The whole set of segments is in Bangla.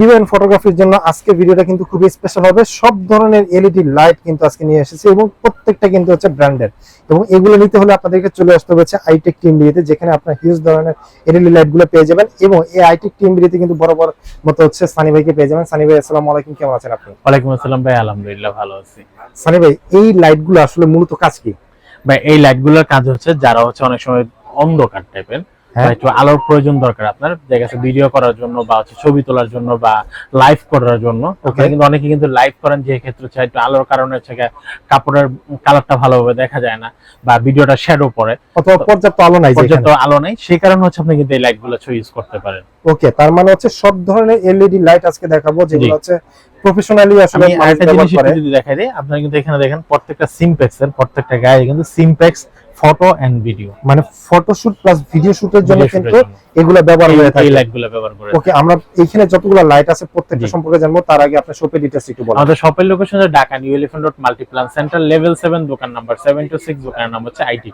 ইভেন্ট ফটোগ্রাফির জন্য আজকে ভিডিওটা কিন্তু খুবই স্পেশাল হবে। সব ধরনের এলইডি লাইট কিন্তু আজকে নিয়ে এসেছি এবং প্রত্যেকটা কিন্তু হচ্ছে এবং এগুলো নিতে হলে আপনাদেরকে চলে আসতে হচ্ছে আইটেক টিম বিয়েতে যেখানে আপনার হিউজ ধরনের এলইডি লাইটগুলো পেয়ে যাবেন এবং এই আইটেক টিম বিয়েতে কিন্তু বড় বড় মতো হচ্ছে সানি ভাইকে পেয়ে যাবেন। সানি ভাই আসসালামু আলাইকুম কেমন আছেন আপনি? ওয়ালাইকুম আসসালাম ভাই আলহামদুলিল্লাহ ভালো আছি। সানি ভাই এই লাইটগুলো আসলে মূলত কাজ কি? ভাই এই লাইটগুলোর কাজ হচ্ছে যারা হচ্ছে অনেক সময় অন্ধকার টাইপের। একটু আলোর প্রয়োজন দরকার আপনার। দেখা গেছে ভিডিও করার জন্য বা হচ্ছে ছবি তোলার জন্য বা লাইভ করার জন্য। কিন্তু অনেকে কিন্তু লাইভ করেন যে ক্ষেত্রে হচ্ছে একটু আলোর কারণে হচ্ছে কাপড়ের কালারটা ভালোভাবে দেখা যায় না বা ভিডিওটা শ্যাডো পড়ে। অথবা পর্যাপ্ত আলো নাই পর্যাপ্ত আলো নাই সেই কারণে হচ্ছে আপনি কিন্তু এই লাইটগুলো ইউজ করতে পারেন। ওকে তার মানে হচ্ছে সব ধরনের এলইডি লাইট আজকে দেখাবো যেগুলো হচ্ছে প্রফেশনালি আসলে আমি মানুষ জিনিস যদি দেখাই দিই আপনারা কিন্তু এখানে দেখেন প্রত্যেকটা প্রত্যেকটা গায়ে কিন্তু সিমপ্যাক্স ফটো এন্ড ভিডিও মানে ফটোশুট প্লাস ভিডিও শুটের জন্য কিন্তু এগুলা ব্যবহার হয়ে থাকে। লাইটগুলো ব্যবহার করে ওকে আমরা এইখানে যতগুলো লাইট আছে প্রত্যেকটা সম্পর্কে জানব তার আগে আপনার শপের ডিটেইলস একটু বলুন। আমাদের শপের লোকেশন হচ্ছে Dhaka New Elephant Road Multiplan Center level seven দোকান নাম্বার সেভেন টু সিক্স দোকানের নাম হচ্ছে আইটি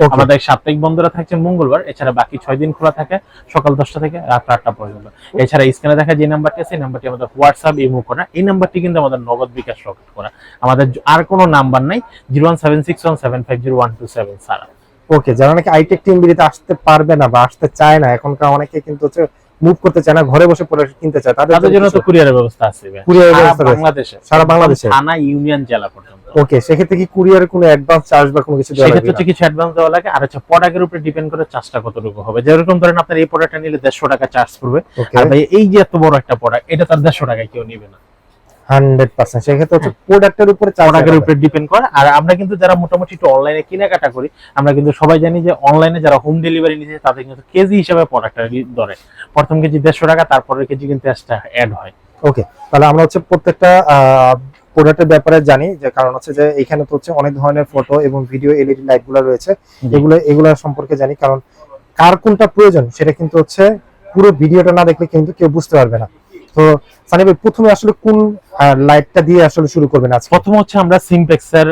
Okay. আমাদের সাপ্তাহিক বন্ধুরা থাকছে মঙ্গলবার এছাড়া বাকি ছয় দিন খোলা থাকে সকাল দশটা থেকে রাত আটটা পর্যন্ত। এছাড়া স্ক্রিনে দেখা যে নাম্বারটি আছে এই নাম্বারটি আমাদের হোয়াটসঅ্যাপ ইমো করা এই নাম্বারটি কিন্তু আমাদের নগদ বিকাশ রকেট করা। আমাদের আর কোনো নাম্বার নাই zero one seven six one seven five zero one two seven সারা। ওকে যারা নাকি আইটেক টিম বিলিতে আসতে পারবে না বা আসতে চায় না এখনকার অনেকে কিন্তু হচ্ছে মুভ করতে চায় না ঘরে বসে প্রোডাক্ট কিনতে চায় তাদের জন্য তো কুরিয়ারের ব্যবস্থা আছে ভাই। কুরিয়ারের ব্যবস্থা। বাংলাদেশে। সারা বাংলাদেশে? থানা ইউনিয়ন জেলা পর্যন্ত। ওকে সেক্ষেত্রে কি কুরিয়ারের কোনো অ্যাডভান্স চার্জ বা কোনো কিছু দেওয়া লাগে সেক্ষেত্রে কিছু অ্যাডভান্স দেওয়া লাগে আর হচ্ছে প্রোডাক্টের উপরে ডিপেন্ড করে চার্জটা কতটুকু হবে। যেরকম ধরেন আপনার এই প্রোডাক্টটা নিলে দেড়শো টাকা চার্জ পড়বে। ওকে। আর ভাই এই যে এত বড় একটা প্রোডাক্ট এটা তার দেড়শো টাকায় কেউ নিবে না। Hundred percent. সেক্ষেত্রে হচ্ছে প্রোডাক্টের উপরে প্রোডাক্টের উপরে ডিপেন্ড করে। আর আমরা কিন্তু যারা মোটামুটি একটু অনলাইনে কেনাকাটা করি আমরা কিন্তু সবাই জানি যে অনলাইনে যারা হোম ডেলিভারি নিচ্ছে তাদের কিন্তু কেজি হিসাবে প্রোডাক্টটা ধরে। প্রথম কেজি দেড়শো টাকা তারপরের কেজি কিন্তু এক্সট্রা অ্যাড হয়। ওকে তাহলে আমরা হচ্ছে প্রত্যেকটা প্রোডাক্টের ব্যাপারে জানি যে কারণ হচ্ছে যে এখানে তো হচ্ছে অনেক ধরনের ফটো এবং ভিডিও এলইডি লাইটগুলো রয়েছে। এগুলো এগুলো সম্পর্কে জানি কারণ কার কোনটা প্রয়োজন সেটা কিন্তু হচ্ছে পুরো ভিডিওটা না দেখলে কিন্তু কেউ বুঝতে পারবে না। তো সানি ভাই প্রথমে আসলে কোন লাইটটা দিয়ে আসলে শুরু করবেন আজকে? প্রথম হচ্ছে আমরা সিমপেক্সের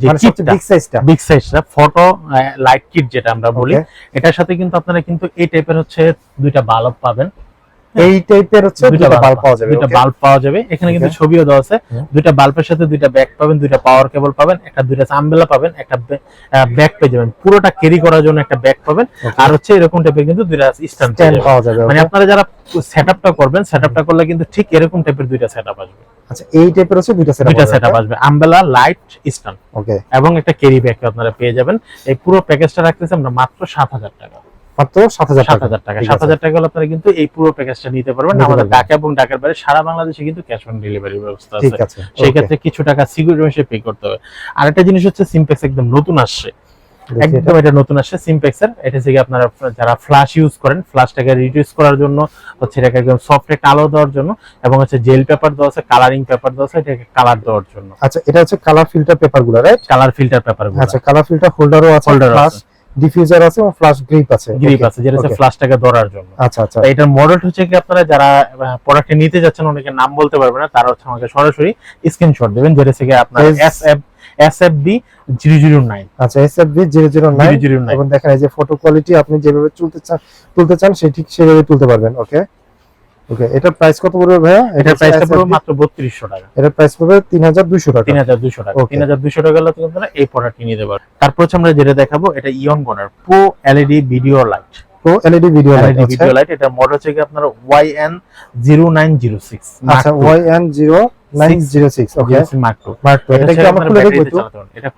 যে কিটটা বিগ সাইজটা বিগ সাইজটা ফটো লাইট কিট যেটা আমরা বলি। এটার সাথে কিন্তু আপনারা কিন্তু এই টাইপের হচ্ছে দুইটা বাল্ব পাবেন। এই টাইপের হচ্ছে দুটো বাল্ব পাওয়া যাবে দুইটা বাল্ব পাওয়া যাবে। এখানে কিন্তু. ছবিও দেওয়া আছে। দুইটা বাল্বের সাথে দুইটা ব্যাক পাবেন দুইটা পাওয়ার কেবল পাবেন একটা দুইটা আমবেলা পাবেন একটা ব্যাক পেয়ে যাবেন। পুরোটা ক্যারি করার জন্য একটা পাবেন। আর হচ্ছে এরকম টাইপের কিন্তু দুইটা স্ট্যান্ড পাওয়া যাবে মানে? আপনারা যারা সেটআপটা করবেন সেটআপটা করলে কিন্তু ঠিক এরকম টাইপের দুইটা সেটআপ আসবে। আচ্ছা এই টাইপের হচ্ছে দুইটা সেট দুইটা সেটআপ আসবে আমবেলা লাইট স্ট্যান্ড ওকে এবং একটা ক্যারি ব্যাগ আপনারা পেয়ে যাবেন। এই পুরো প্যাকেজটা রাখতেছি আমরা মাত্র সাত হাজার টাকা। মাত্র 7000 সাত হাজার টাকা। সাত হাজার টাকা হলে আপনারা কিন্তু এই পুরো প্যাকেজটা নিতে পারবেন। আমাদের ঢাকা এবং ঢাকার বাইরে সারা বাংলাদেশে কিন্তু ক্যাশ অন ডেলিভারি ব্যবস্থা আছে। আছে সেই ক্ষেত্রে কিছু টাকা সিকিউরিটি হিসেবে পে করতে হবে। আরেকটা জিনিস হচ্ছে সিমপ্যাক্স একদম নতুন আসছে। একদম এটা। নতুন আসছে এটা থেকে আপনারা যারা ফ্ল্যাশ ইউজ করেন ফ্ল্যাশটাকে রিডিউস করার জন্য হচ্ছে এটাকে একদম সফট একটা আলো দেওয়ার জন্য এবং হচ্ছে জেল পেপার দেওয়া আছে কালারিং পেপার দেওয়া আছে এটাকে কালার দেওয়ার জন্য। আচ্ছা এটা হচ্ছে কালার ফিল্টার পেপারগুলো রাইট কালার ফিল্টার পেপার আচ্ছা কালার ফিল্টার হোল্ডারও আছে Holder ফ্লাশ ডিফিউজার আছে এবং ফ্ল্যাশ গ্রিপ আছে। গ্রিপ আছে যেটা হচ্ছে ফ্ল্যাশটাকে ধরার জন্য। আচ্ছা আচ্ছা। এটার মডেল হচ্ছে কি আপনারা যারা প্রোডাক্টে নিতে যাচ্ছেন অনেকে নাম বলতে পারবে না তারা হচ্ছে আমাকে সরাসরি স্ক্রিনশট দেবেন যেটা থেকে আপনার SF S F S zero zero nine আচ্ছা এসএফবি 009 জিরো জিরো নাইন এবং দেখেন এই যে ফটো কোয়ালিটি আপনি যেভাবে তুলতে চান তুলতে চান সেই ঠিক সেভাবে তুলতে পারবেন ওকে ওকে এটার প্রাইস কত পড়বে ভাইয়া? এটার প্রাইসটা পুরো SFB মাত্র বত্রিশশো টাকা। এটার প্রাইস পড়বে 3200 টাকা। তিন হাজার দুশো টাকা। Okay. তিন হাজার দুশো টাকা হলে কিন্তু আপনারা এই প্রোডাক্টটি নিতে পারবেন। তারপর হচ্ছে আমরা যেটা দেখাবো এটা Yongnuo pro LED video light তো LED video light video light এটা মডেল হচ্ছে কি আপনার Y N zero nine zero six আচ্ছা YN0906 মার্ক মার্ক টু এটা খুলে দেখব একটু? এটা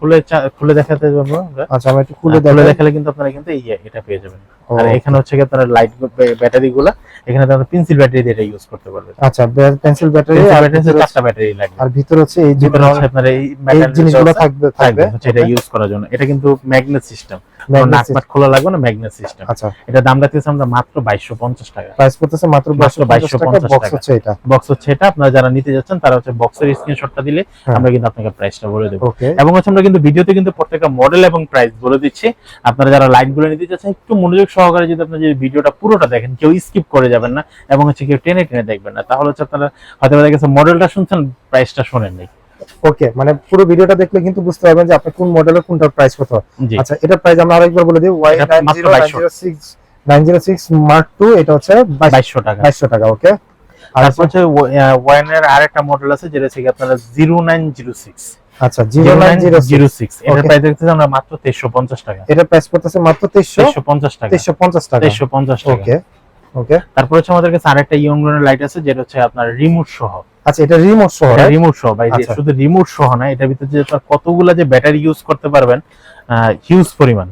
খুলে দেখাতে পারব আচ্ছা আমি একটু খুলে খুলে খুলে দেখালে কিন্তু আপনারা কিন্তু এই এটা পেয়ে যাবেন। আর এখানে হচ্ছে কি আপনারা লাইট ব্যাটারি গুলা এখানে আপনারা পেন্সিল ব্যাটারি দিয়ে এটা ইউজ করতে পারবেন আচ্ছা পেন্সিল ব্যাটারি আর ব্যাটারি চারটা ব্যাটারি লাগবে আর ভিতরে হচ্ছে এই যে আপনার এই metal জিনিসগুলো থাকবে থাকবে এটা ইউজ করার জন্য। এটা কিন্তু ম্যাগনেট সিস্টেম Magnet নাক system। পাট খোলা লাগবে না ম্যাগনেট সিস্টেম আচ্ছা। এটা দাম রাখতেছি আমরা মাত্র বাইশশো পঞ্চাশ টাকা। প্রাইস পড়তেছে মাত্র মাত্র 2250 টাকা। বক্স হচ্ছে এটা। বক্স হচ্ছে এটা। আপনারা যারা নিতে যাচ্ছেন তারা হচ্ছে বক্সের স্ক্রিনশটটা দিলে হ্যাঁ। আমরা কিন্তু আপনাকে প্রাইসটা বলে দেবো। এবং হচ্ছে আমরা কিন্তু ভিডিওতে কিন্তু প্রত্যেকটা মডেল এবং প্রাইস বলে দিচ্ছি। আপনারা যারা লাইটগুলো নিতে চাচ্ছেন একটু মনোযোগ সহকারে যদি আপনার যদি ভিডিওটা পুরোটা দেখেন কেউ স্কিপ করে যাবেন না এবং হচ্ছে কেউ টেনে টেনে দেখবেন না। তাহলে হচ্ছে আপনারা হয়তো দেখা গেছে মডেলটা শুনছেন প্রাইসটা শোনেন নাই ওকে মানে পুরো ভিডিওটা দেখলে কিন্তু বুঝতে পারবেন যে আপনি কোন মডেলের কোনটার প্রাইস কত। আচ্ছা এটার প্রাইস আমরা আরেকবার বলে দিই ওয়াই এটা 2200 906 906 মার্ক 2 এটা হচ্ছে বাইশশো টাকা। 2200 টাকা ওকে তারপর হচ্ছে ওয়াইনের আরেকটা মডেল আছে যেটা হচ্ছে আপনার জিরো নাইন জিরো সিক্স আচ্ছা zero nine zero zero six এটার প্রাইস দেখতেছি আমরা মাত্র তেইশশো পঞ্চাশ টাকা। এটা প্রাইস পড়তেছে মাত্র তেইশশো? পঞ্চাশ টাকা। তেইশশো পঞ্চাশ টাকা। তেইশশো পঞ্চাশ টাকা। ওকে ওকে। তারপর হচ্ছে আমাদের কাছে আরেকটা ইয়ংরনের লাইট আছে যেটা হচ্ছে আপনার রিমোট সহ। আচ্ছা এটা রিমোট সহ? রিমোট সহ ভাই যে আচ্ছা। শুধু রিমোট সহ না এটার ভিতরে যে তার কতগুলা যে ব্যাটারি ইউজ করতে পারবেন হিউজ পরিমাণ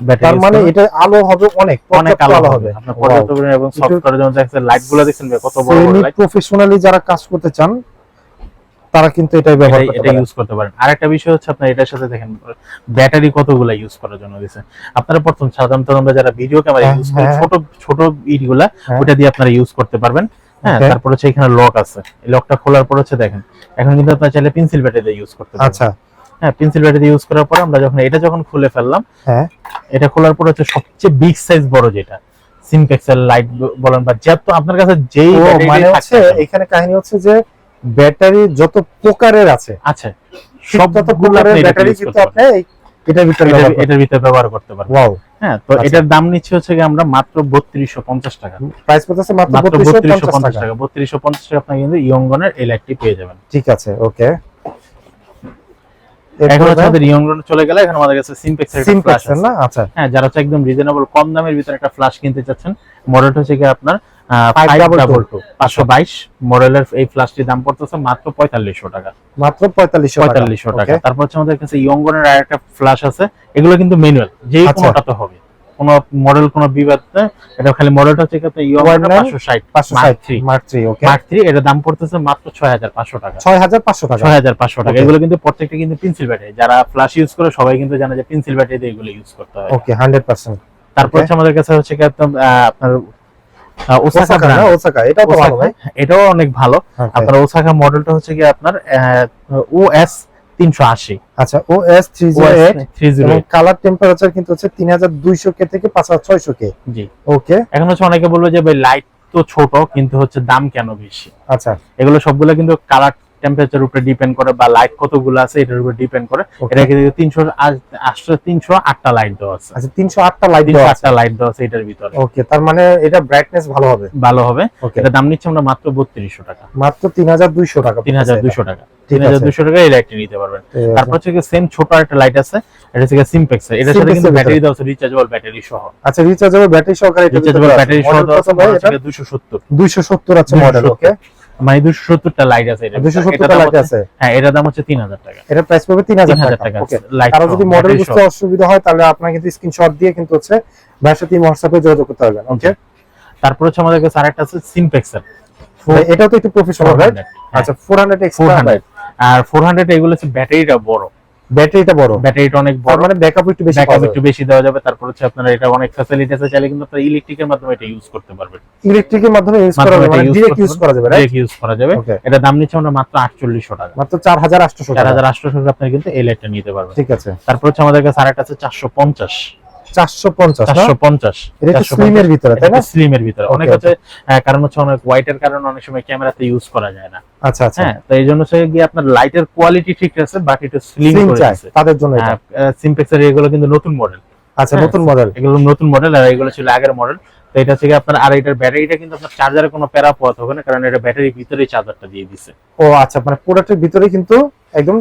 ব্যাটারি তার মানে এটা আলো হবে অনেক অনেক আলো হবে। আপনার পর্যাপ্ত পরিমাণ এবং সফট একটু- করে যেমন দেখছেন লাইটগুলো দেখছেন ভাই, কত বড় বড় লাইট প্রফেশনালি যারা কাজ করতে চান তারা কিন্তু এটাই ব্যবহার করতে এটা ইউজ করতে পারেন। আরেকটা বিষয় হচ্ছে আপনার এটার সাথে দেখেন ব্যাটারি কতগুলা ইউজ করার জন্য দিছে। আপনারা প্রথম সাধারণত আমরা যারা ভিডিও ক্যামেরা ইউজ করি হ্যাঁ। ছোট ছোট ইটগুলা হ্যাঁ। ওটা দিয়ে আপনারা ইউজ করতে পারবেন। হ্যাঁ. তারপর হচ্ছে এখানে লক আছে। এই লকটা খোলার পর হচ্ছে দেখেন এখন কিন্তু আপনারা চাইলে পেন্সিল ব্যাটারি দিয়ে ইউজ করতে পারবেন। আচ্ছা। হ্যাঁ পেন্সিল ব্যাটারি ইউজ করার পর আমরা যখন এটা যখন খুলে ফেললাম হ্যাঁ। এটা খোলার পর হচ্ছে সবচেয়ে বিগ সাইজ বড় যেটা সিমপেক্সেল লাইট বলেন বা যত আপনার কাছে যেই মানে হচ্ছে এখানে কাহিনী হচ্ছে যে ব্যাটারি যত প্রকারের আছে আছে সব সবগুলো প্রকারের ব্যাটারি কিন্তু আপনি এটার ভিতরে এটার- ভিতরে ব্যবহার করতে পারবেন। ওয়াও। হ্যাঁ তো আচ্ছা। এটার দাম নিচ্ছে হচ্ছে কি আমরা মাত্র বত্রিশশো পঞ্চাশ টাকা। প্রাইস মাত্র টাকা। টাকা। বত্রিশশো পঞ্চাশ টাকা আপনার কিন্তু পেয়ে যাবেন। ঠিক আছে ওকে। এখন আমাদের ইয়ংগন চলে গেলে এখন আমাদের কাছে সিমপেক্স এর সিম্পেক্স ফ্ল্যাশ না? আচ্ছা। হ্যাঁ যারা হচ্ছে একদম রিজনেবল কম দামের ভিতরে একটা ফ্ল্যাশ কিনতে চাচ্ছেন মডেলটা হচ্ছে কি আপনার ফাইভ 522 ডাবল টু পাঁচশো বাইশ। মডেলের এই ফ্ল্যাশটির দাম পড়তেছে মাত্র পঁয়তাল্লিশশো টাকা। মাত্র পঁয়তাল্লিশশো পঁয়তাল্লিশশো টাকা। তারপর হচ্ছে আমাদের কাছে ইয়ংগনের আর একটা ফ্ল্যাশ আছে। এগুলো কিন্তু ম্যানুয়াল যেই। কোনোটাতে হবে। কোনো মডেল কোনো বিবাদ নেই এটা খালি মডেলটা হচ্ছে কি আপনার ইয়ংগনের 199 পাঁচশো ষাট পাঁচশো Mark ষাট III। Mark three okay mark three এটার দাম পড়তেছে মাত্র ছয় হাজার পাঁচশো টাকা। ছয় হাজার পাঁচশো টাকা। ছয় হাজার পাঁচশো টাকা। এগুলো কিন্তু প্রত্যেকটা কিন্তু পেন্সিল ব্যাটারি যারা ফ্ল্যাশ ইউজ করে সবাই কিন্তু জানে যে পেন্সিল ব্যাটারি দিয়ে এগুলো ইউজ করতে হয়। ওকে তারপর হচ্ছে আমাদের কাছে হচ্ছে কি আপনার ওসাকা না ওসাকা এটাও তো ভালো ভাই। এটাও অনেক ভালো। আপনার ওসাকা মডেলটা হচ্ছে কি আপনার ওএস তিনশো আশি। আচ্ছা O S three zero eight three zero এবং কালার টেম্পারেচার কিন্তু হচ্ছে তিন হাজার দুইশো কে থেকে পাঁচ হাজার ছয়শো কে। জি। ওকে এখন হচ্ছে অনেকে বলবে যে ভাই লাইট তো ছোট কিন্তু হচ্ছে দাম কেন বেশি? আচ্ছা। এগুলো সবগুলো কিন্তু কালার টেম্পারেচার উপরে ডিপেন্ড করে বা লাইট কতগুলো আছে এটার উপরে ডিপেন্ড করে। এটা কিন্তু তিনশো আসলে তিনশো আটটা লাইট দেওয়া আছে। আচ্ছা তিনশো আটটা লাইট দেওয়া আটটা লাইট দেওয়া আছে এটার ভিতরে। ওকে তার মানে এটা ব্রাইটনেস ভালো হবে। ভালো হবে। এটা দাম নিচ্ছে আমরা মাত্র বত্রিশশো টাকা। মাত্র তিন হাজার দুইশো টাকা তিন হাজার দুশো টাকা। তিন হাজার। দুশো টাকা এই লাইটটি নিতে পারবেন। তারপর হচ্ছে সেম ছোট একটা লাইট আছে। এটা হচ্ছে সিমপেক্স এটার সাথে কিন্তু ব্যাটারি। দেওয়া আছে রিচার্জেবল ব্যাটারি সহ। আচ্ছা রিচার্জেবল ব্যাটারি সহকারে এটা রিচার্জেবল ব্যাটারি সহ দেওয়া আছে ভাই এটা? দুশো সত্তর। 270 আছে মডেল ওকে মানে দুশো সত্তরটা লাইট আছে এটা। 270 এটার টা লাইট আছে? হ্যাঁ এটার দাম হচ্ছে তিন হাজার টাকা। এটা প্রাইস পাবে তিন হাজার টাকা। লাইট কারও যদি মডেল বুঝতে অসুবিধা হয় তাহলে আপনাকে কিন্তু স্ক্রিনশট দিয়ে কিন্তু হচ্ছে ভাইয়ের সাথে হোয়াটসঅ্যাপে যোগাযোগ করতে পারবেন। ওকে তারপর হচ্ছে আমাদের কাছে আরেকটা আছে সিমপেক্সের এটাও তো একটু প্রফেশনাল রাইট আচ্ছা 400 ফোর হান্ড্রেড আর ফোর হান্ড্রেড এগুলো হচ্ছে ব্যাটারিটা বড়। ব্যাটারিটা বড়। ব্যাটারিটা অনেক বড়। মানে ব্যাকআপ একটু বেশি ব্যাকআপ একটু বেশি দেওয়া যাবে তারপর হচ্ছে আপনারা এটা অনেক ফ্যাসিলিটি আছে চাইলে কিন্তু আপনারা ইলেকট্রিকের মাধ্যমে এটা ইউজ করতে পারবেন। ইলেকট্রিকের মাধ্যমে ইউজ করা মাধ্যমে যাবে মানে ডাইরেক্ট ইউজ করা যাবে রাইট ডাইরেক্ট ইউজ করা যাবে। এটা দাম নিচ্ছে আমরা মাত্র আটচল্লিশশো টাকা। মাত্র 4800 চার টাকা 4800 টাকা আপনারা কিন্তু এই লাইটটা নিতে পারবেন। ঠিক আছে। তারপর হচ্ছে আমাদের কাছে আরেকটা আছে চারশো পঞ্চাশ। 450 এটা স্লিমের ভিতরে তাই না? স্লিমের ভিতরে। অনেক হচ্ছে কারণ হচ্ছে অনেক হোয়াইটের কারণে অনেক সময় ক্যামেরাতে ইউজ করা যায় না। আচ্ছা আচ্ছা। হ্যাঁ তো এই জন্য হচ্ছে গিয়ে আপনার লাইটের কোয়ালিটি ঠিক আছে বাট একটু স্লিম দিয়েছে তাদের জন্য এটা এগুলো কিন্তু নতুন মডেল আচ্ছা হ্যাঁ, নতুন মডেল এগুলো নতুন মডেল আর এগুলো ছিল আগের মডেল তো এটা থেকে আপনার আর এটার ব্যাটারিটা কিন্তু আপনার চার্জারে কোনো প্যারা পোয়াতে হবে না কারণ এটা ব্যাটারির ভিতরেই চার্জারটা দিয়ে দিছে। ও আচ্ছা মানে প্রোডাক্টের ভিতরে কিন্তু একদম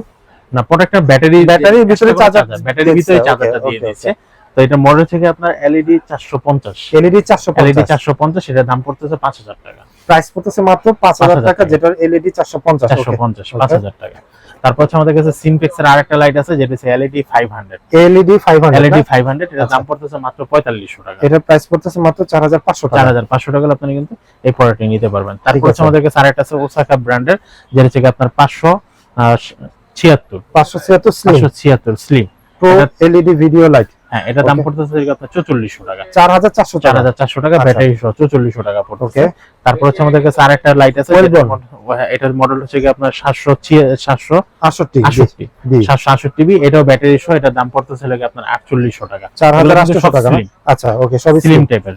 না প্রোডাক্টটা ব্যাটারি ব্যাটারির ভিতরে চার্জার ব্যাটারির ভিতরে চার্জারটা দিয়ে দিচ্ছে তো এটা মডেল থেকে আপনার এলইডি চারশো পঞ্চাশ। এলইডি এলইডি 450 দাম পড়তেছে পাঁচ হাজার টাকা। প্রাইস পড়তেছে মাত্র 5000 5,000 টাকা। যেটা এলইডি 450 চারশো ওকে পঞ্চাশ Okay. পাঁচ হাজার টাকা। তারপর হচ্ছে আমাদের কাছে সিমপেক্স এর আরেকটা লাইট আছে যেটা হচ্ছে LED five hundred LED 500 LED এটার আচ্ছা। দাম পড়তেছে মাত্র পঁয়তাল্লিশশো টাকা। এটার প্রাইস পড়তেছে মাত্র 4500 চার টাকা। হাজার পাঁচশো টাকা আপনি কিন্তু এই প্রোডাক্টটি নিতে পারবেন। তারপর হচ্ছে আমাদের কাছে আরেকটা আছে ওসাকা ব্র্যান্ডের যেটা হচ্ছে আপনার পাঁচশো ছিয়াত্তর। 576 স্লিম পাঁচশো ছিয়াত্তর slim pro LED video light হ্যাঁ এটা দাম. পড়তেছে কি আপনার চৌচল্লিশশো টাকা। 4400 টাকা। হাজার চারশো টাকা আচ্ছা। ব্যাটারি সহ চৌচল্লিশশো টাকা পড়তেছে। ওকে তারপর হচ্ছে আমাদের কাছে আরেকটা লাইট আছে হ্যাঁ, এটার মডেল হচ্ছে কি আপনার সাতশো সাতশো আটষট্টি আটষট্টি জি। সাতশো আটষট্টি বি এটাও ব্যাটারি সহ এটার দাম পড়তেছে লাগে আপনার আটচল্লিশশো টাকা। চার হাজার এগুলো কিন্তু আটশো সব টাকা আচ্ছা ওকে সবই স্লিম টাইপের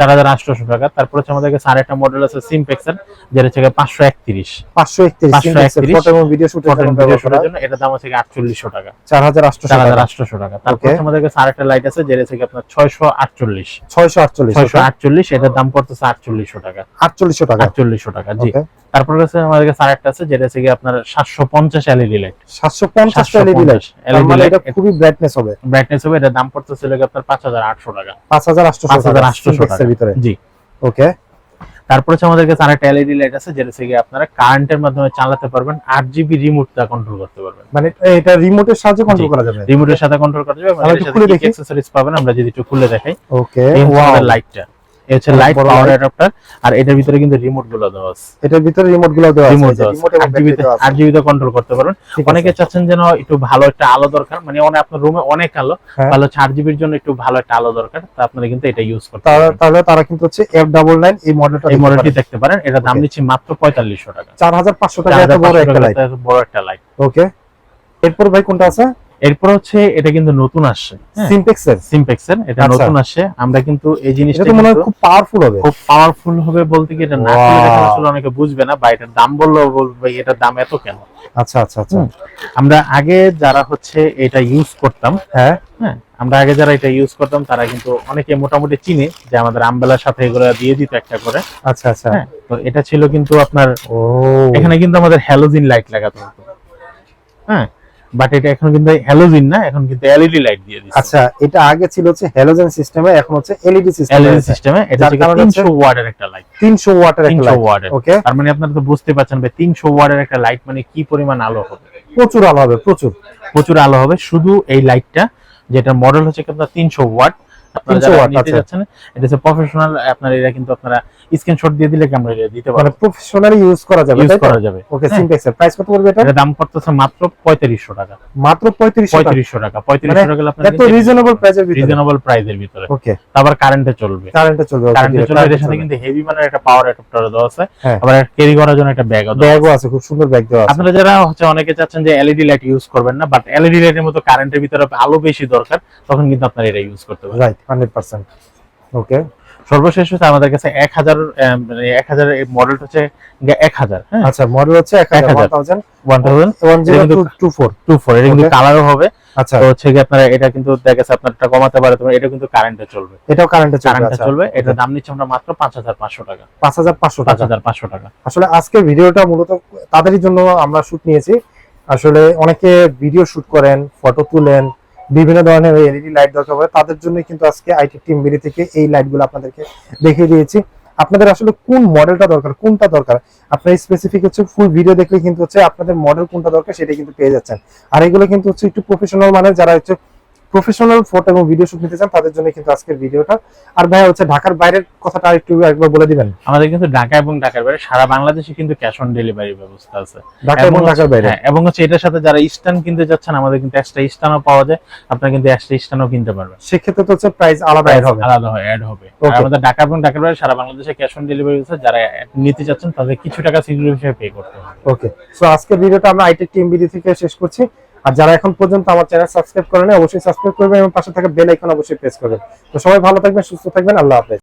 চার হাজার আটশোশো টাকা। তারপর হচ্ছে আমাদের কাছে আরেকটা মডেল আছে সিমপেক্সের যেটা হচ্ছে পাঁচশো একত্রিশ। পাঁচশো একত্রিশ 531 ফটো এবং ভিডিও শুটের জন্য ভিডিও ব্যবহার শুটের করা। জন্য এটার দাম হচ্ছে আটচল্লিশশো টাকা। চার হাজার আটশো চার হাজার টাকা টাকা। তারপর আমাদের কাছে আরেকটা লাইট আছে যেটা হচ্ছে আপনার ছয়শো আটচল্লিশ। ছয়শো আটচল্লিশ ছয়শো আটচল্লিশ এটার দাম পড়তেছে আটচল্লিশশো টাকা। আটচল্লিশশো টাকা। আটচল্লিশশো টাকা জি। ওকে তারপর আমাদের কাছে আরেকটা আছে যেটা হচ্ছে আপনার সাতশো পঞ্চাশ এলইডি লাইট সাতশো পঞ্চাশ এলইডি লাইট এলইডি মানে লাইট খুবই ব্রাইটনেস হবে। ব্রাইটনেস হবে এটার দাম পড়তেছিল কি আপনার পাঁচ হাজার আটশো টাকা। পাঁচ হাজার আটশো পাঁচ হাজার Syntax এর। ভিতরে? জি। ওকে তারপর হচ্ছে আমাদের কাছে আরেকটা এলইডি লাইট আছে যেটা থেকে আপনারা কারেন্টের মাধ্যমে চালাতে পারবেন আট জিবি রিমোট দা কন্ট্রোল করতে পারবেন। মানে এটা রিমোটের সাহায্যে কন্ট্রোল করা যাবে? রিমোটের সাথে কন্ট্রোল করা যাবে একটু সাথে খুলে দেখি। অ্যাকসেসরিজ পাবেন আমরা যদি একটু খুলে দেখাই। ওকে ওয়াও লাইটটা হচ্ছে লাইট পাওয়ার অ্যাডাপ্টার আর এটার ভিতরে কিন্তু রিমোটগুলো দেওয়া আছে। এটার ভিতরে রিমোটগুলো দেওয়া আছে। রিমোট ব্যাটারি জিবিতে কন্ট্রোল করতে পারবেন। অনেকে চাচ্ছেন যেন একটু ভালো একটা আলো দরকার। মানে অনেক আপনার রুমে অনেক আলো। ভালো হচ্ছে আট জিবির জন্য একটু ভালো একটা আলো দরকার। তা আপনারা কিন্তু এটা ইউজ করতে তাহলে তাহলে তারা কিন্তু হচ্ছে এফ ডাবল নাইন এই মডেলটা এই মডেলটি দেখতে পারেন। এটা দাম. নিচ্ছি মাত্র পঁয়তাল্লিশশো টাকা। চার হাজার পাঁচশো টাকা এত বড় একটা লাইট বড় একটা লাইট ওকে এরপর ভাই কোনটা আছে? এরপর হচ্ছে এটা কিন্তু নতুন আসছে। সিমটেক্স এর সিমপেক্স এর এটা আচ্ছা। নতুন আসছে। আমরা কিন্তু এই জিনিসটা তো মনে হয় কিন্তু খুব পাওয়ারফুল হবে। খুব পাওয়ারফুল হবে বলতে কি এটা না আসলে অনেকে বুঝবে না বা এটার দাম বললেও বলবে এটার দাম এত কেন? আচ্ছা আচ্ছা আচ্ছা। আমরা আগে যারা হচ্ছে এটা ইউজ করতাম হ্যাঁ। হ্যাঁ আমরা আগে যারা এটা ইউজ করতাম তারা কিন্তু অনেকে মোটামুটি চিনে যে আমাদের আমবেলার সাথে এগুলো দিয়ে দিত একটা করে। আচ্ছা আচ্ছা। হ্যাঁ তো এটা ছিল কিন্তু আপনার ও। এখানে কিন্তু আমাদের হ্যালোজিন লাইট লাগাতে হ্যাঁ বাট এটা এখন কিন্তু হ্যালোজিন না এখন কিন্তু এলইডি লাইট দিয়ে দিচ্ছে। আচ্ছা এটা আগে ছিল হচ্ছে হ্যালোজেন সিস্টেমে এখন হচ্ছে এলইডি সিস্টেম এলইডি সিস্টেমে এটা হচ্ছে 300 ওয়াটের একটা লাইট 300 ওয়াটের একটা 300 লাইট ওয়াটের। ওকে তার মানে আপনারা তো বুঝতে পারছেন ভাই 300 ওয়াটের একটা লাইট মানে কি পরিমাণ আলো হবে? প্রচুর আলো হবে প্রচুর। প্রচুর আলো হবে শুধু এই লাইটটা যেটা মডেল হচ্ছে আপনার 300 ওয়াট। আপনারা যারা নিতে আচ্ছা। যাচ্ছেন এটা হচ্ছে প্রফেশনাল আপনার এটা কিন্তু আপনারা স্ক্রিনশট দিয়ে দিলে ক্যামেরা দিতে মানে প্রফেশনালি ইউজ করা যাবে ইউজ করা যাবে। ওকে হ্যাঁ। সিমটেক্স এর প্রাইস কত পড়বে এটা? দাম পড়তেছে মাত্র 3500 টাকা। মাত্র 3500 টাকা। 3500 টাকা। 3500 মানে টাকা আপনার এত রিজনেবল প্রাইসের ভিতরে। রিজনেবল প্রাইসের ভিতরে। ওকে আবার কারেন্টে চলবে। কারেন্টে চলবে কারেন্টে চলবে এর সাথে কিন্তু হেভি মানের একটা পাওয়ার অ্যাডাপ্টার দেওয়া আছে। হ্যাঁ। আবার ক্যারি করার জন্য একটা ব্যাগও দেওয়া আছে। ব্যাগও আছে। খুব সুন্দর ব্যাগ দেওয়া আছে। আপনারা যারা হচ্ছে অনেকে চাচ্ছেন যে এলইডি লাইট ইউজ করবেন না বাট এলইডি লাইটের মতো কারেন্টের ভিতরে আলো বেশি দরকার তখন কিন্তু আপনারা এটা ইউজ করতে পারেন। রাইট 100% ওকে সর্বশেষ হচ্ছে আমাদের কাছে এক হাজার মানে এক হাজার মডেল হচ্ছে এক হাজার হ্যাঁ? আচ্ছা মডেল হচ্ছে 1000 1000 1000 ওয়ান থাউজেন্ড 10224 টু ফোর এটা কিন্তু কালারও হবে। আচ্ছা। তো হচ্ছে আপনারা এটা কিন্তু দেখা গেছে আপনারটা কমাতে পারে তোমার এটা কিন্তু কারেন্টে চলবে। এটাও কারেন্টে চলবে কারেন্টে আচ্ছা। চলবে। এটার দাম নিচ্ছে আমরা মাত্র পাঁচ হাজার পাঁচশো টাকা। 5500 পাঁচ টাকা। হাজার পাঁচশো টাকা। আসলে আজকে ভিডিওটা মূলত তাদেরই জন্য আমরা শুট নিয়েছি। আসলে অনেকে ভিডিও শুট করেন ফটো তুলেন বিভিন্ন ধরনের এলইডি লাইট দরকার পড়ে, তাদের জন্য কিন্তু আজকে আইটি টিম বিডি থেকে এই লাইটগুলো আপনাদেরকে দেখিয়ে দিয়েছি। আপনাদের আসলে কোন মডেলটা দরকার, কোনটা দরকার? আপনার স্পেসিফিক হচ্ছে ফুল ভিডিও দেখলে কিন্তু হচ্ছে আপনাদের মডেল কোনটা দরকার সেটা কিন্তু পেয়ে যাচ্ছেন। আর এগুলো কিন্তু হচ্ছে একটু প্রফেশনাল মানে যারা হচ্ছে প্রফেশনাল ফটো এবং ভিডিও শুট নিতে চান তাদের জন্য কিন্তু আজকের ভিডিওটা। আর ভাই হচ্ছে ঢাকার বাইরের কথাটা একটু একবার বলে দিবেন? আমাদের কিন্তু ঢাকা এবং ঢাকার বাইরে সারা বাংলাদেশে কিন্তু ক্যাশ অন ডেলিভারি ব্যবস্থা আছে। ঢাকা এবং ঢাকার বাইরে? হ্যাঁ, এবং হচ্ছে এটার সাথে যারা স্ট্যান্ড কিনতে যাচ্ছেন আমাদের কিন্তু এক্সট্রা স্ট্যান্ডও পাওয়া যায়। আপনারা কিন্তু এক্সট্রা স্ট্যান্ডও কিনতে পারবেন। সেক্ষেত্রে তো হচ্ছে প্রাইস আলাদা add হবে। আলাদা হয় অ্যাড হবে। আর আমাদের ঢাকা এবং ঢাকার বাইরে সারা বাংলাদেশে ক্যাশ অন ডেলিভারি আছে যারা নিতে যাচ্ছেন তাদের কিছু টাকা সিকিউরিটি হিসেবে পে করতে হবে। ওকে সো আজকের ভিডিওটা আমরা আইটেক টিম ভিডিও থেকে শেষ করছি। আর যারা এখন পর্যন্ত আমার চ্যানেল সাবস্ক্রাইব করেন অবশ্যই সাবস্ক্রাইব করবেন এবং পাশে থাকা বেল আইকন অবশ্যই প্রেস করবেন। তো সবাই ভালো থাকবেন, সুস্থ থাকবেন, আল্লাহ হাফেজ।